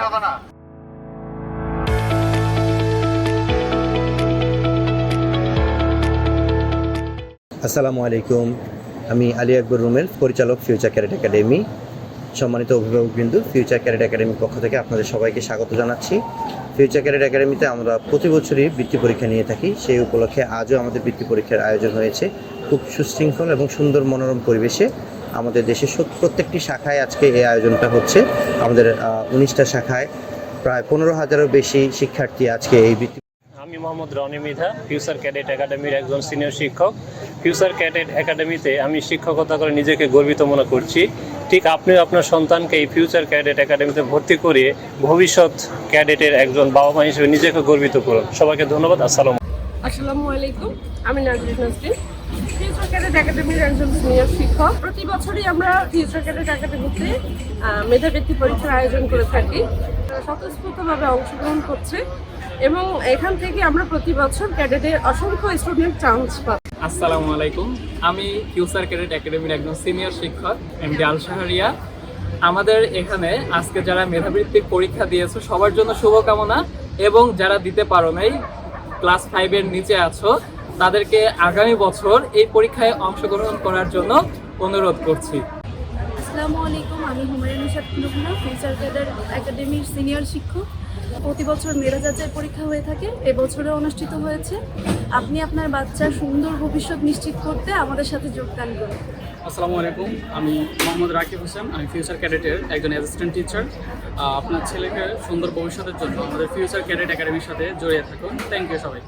পারবা না। আসসালামু আলাইকুম। আমি আলী আকবর রুমের পরিচালক ফিউচার ক্যারেট একাডেমি সম্মানিত অভিভাবকবৃন্দ ফিউচার ক্যারেট একাডেমির পক্ষ থেকে আপনাদের সবাইকে স্বাগত জানাচ্ছি। ফিউচার ক্যারেট একাডেমিতে আমরা প্রতি বছরই বৃত্তি পরীক্ষা নিয়ে থাকি। সেই উপলক্ষে আজও আমাদের বৃত্তি পরীক্ষার আয়োজন হয়েছে। খুব সুশৃঙ্খল এবং সুন্দর মনোরম পরিবেশে। আমাদের দেশের প্রত্যেকটি শাখায় আজকে এই আয়োজনটা হচ্ছে। আমাদের উনিশটা শাখায় প্রায় পনেরো হাজারেরও বেশি শিক্ষার্থী আজকে এই বৃত্তি আমি মোহাম্মদ রনি মৃধা ফিউচার ক্যাডেট একাডেমির একজন সিনিয়র শিক্ষক। ফিউচার ক্যাডেট একাডেমিতে আমি শিক্ষকতা করে নিজেকে গর্বিত মনে করছি। ঠিক আপনিও আপনার সন্তানকে এই ফিউচার ক্যাডেট একাডেমিতে ভর্তি করিয়ে ভবিষ্যৎ ক্যাডেটের একজন বাবা মা হিসেবে নিজেকে গর্বিত করুন। সবাইকে ধন্যবাদ আসসালাম আসসালামু আলাইকুম আমি নাজরিন। নাসরিন একাডেমির একজন সিনিয়র শিক্ষক। প্রতি বছরই আমরা মেধাবৃত্তি পরীক্ষার আয়োজন করে থাকি। স্বতঃস্ফূর্তভাবে অংশগ্রহণ করছে এবং এখান থেকে আমরা প্রতি বছর অসংখ্য স্টুডেন্ট চান্স পাই আসসালামু আলাইকুম। আমি ফিউচার ক্যাডেট একাডেমির একজন সিনিয়র শিক্ষক এম ডি আমাদের এখানে আজকে যারা মেধাবৃত্তির পরীক্ষা দিয়েছ, সবার জন্য শুভকামনা এবং যারা দিতে পারো নাই ক্লাস ফাইভের নিচে আছো তাদেরকে আগামী বছর এই পরীক্ষায় অংশগ্রহণ করার জন্য অনুরোধ করছি। আসসালামু আলাইকুম আমি হুমায়ুন নিশাদ কুলুকুনা ফিউচার ক্যাডার একাডেমির সিনিয়র শিক্ষক। প্রতি বছর যাচাই পরীক্ষা হয়ে থাকে এবছরে অনুষ্ঠিত হয়েছে। আপনি আপনার বাচ্চার সুন্দর ভবিষ্যৎ নিশ্চিত করতে আমাদের সাথে যোগদান করুন। আসসালামু আলাইকুম আমি মোহাম্মদ রাকিব হোসেন আমি ফিউচার ক্যাডেটের একজন অ্যাসিস্ট্যান্ট টিচার। আপনার ছেলেকে সুন্দর ভবিষ্যতের জন্য আমাদের ফিউচার ক্যাডেট একাডেমির সাথে জড়িয়ে থাকুন। থ্যাংক ইউ সবাই